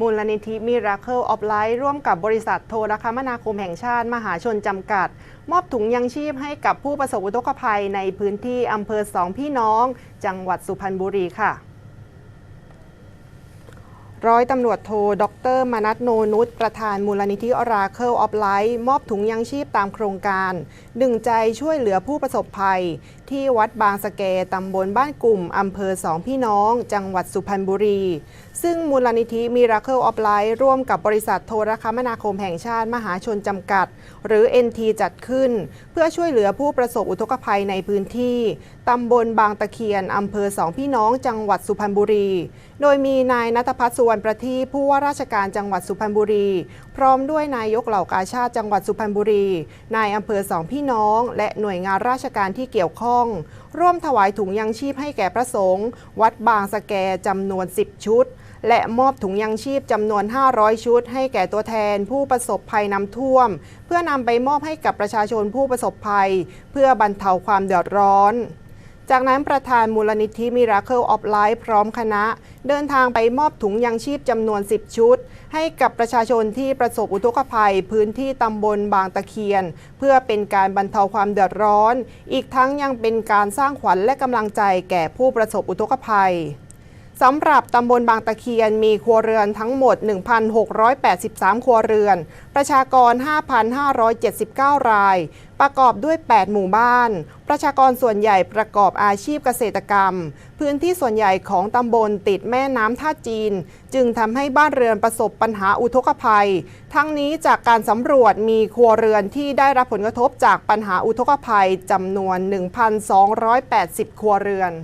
มูลนิธิมิราเคิลออฟไลท์ร่วมกับบริษัทโทรคมนาคมแห่งชาติ มหาชนจำกัด มอบถุงยังชีพให้กับผู้ประสบอุทกภัยในพื้นที่อำเภอสองพี่น้อง จังหวัดสุพรรณบุรีค่ะ ร้อยตำรวจโทดรมนัทโนนุชประธานมูลนิธิ Oracle of Life มอบถุงยังชีพตามโครงการหนึ่งใจช่วยเหลือผู้ประสบภัย ที่วัดบางสะเกตำบลบ้านกลุ่มอำเภอสองพี่น้อง จังหวัดสุพรรณบุรี ซึ่งมูลนิธิ Miracle of Life ร่วมกับบริษัทโทรคมนาคมแห่งชาติมหาชนจำกัด หรือ NT จัดขึ้น เพื่อช่วยเหลือผู้ประสบอุทกภัยในพื้นที่ตำบลบางตะเคียนอำเภอสองพี่น้อง จังหวัดสุพรรณบุรี โดยมีนายนัทพัฒน์สุวรรณประทีปผู้ว่าราชการจังหวัดสุพรรณบุรี พร้อมด้วยนายกเหล่ากาชาติจังหวัดสุพรรณบุรี นายอำเภอสองพี่น้อง และหน่วยงานราชการที่เกี่ยวข้อง ร่วมถวายถุงยังชีพให้แก่พระสงฆ์วัดบางสะแกจำนวน 10 ชุด และมอบถุงยังชีพจำนวน 500 ชุด ให้แก่ตัวแทนผู้ประสบภัยน้ำท่วม เพื่อนำไปมอบให้กับประชาชนผู้ประสบภัย เพื่อบรรเทาความเดือดร้อน จากนั้นประธานมูลนิธิ Miracle of Life พร้อมคณะ เดินทางไปมอบถุงยังชีพจำนวน 10 ชุด ให้กับประชาชนที่ประสบอุทกภัย พื้นที่ตำบลบางตะเคียน เพื่อเป็นการบรรเทาความเดือดร้อน อีกทั้งยังเป็นการสร้างขวัญและกำลังใจแก่ผู้ประสบอุทกภัย สำหรับตำบลบางตะเคียนมีครัวเรือนทั้งหมด 1,683 ครัวเรือน ประชากร 5,579 ราย ประกอบด้วย 8 หมู่บ้าน ประชากรส่วนใหญ่ประกอบอาชีพเกษตรกรรม พื้นที่ส่วนใหญ่ของตำบลติดแม่น้ำท่าจีน จึงทำให้บ้านเรือนประสบปัญหาอุทกภัย ทั้งนี้จากการสำรวจมีครัวเรือนที่ได้รับผลกระทบจากปัญหาอุทกภัยจำนวน 1,280 ครัวเรือน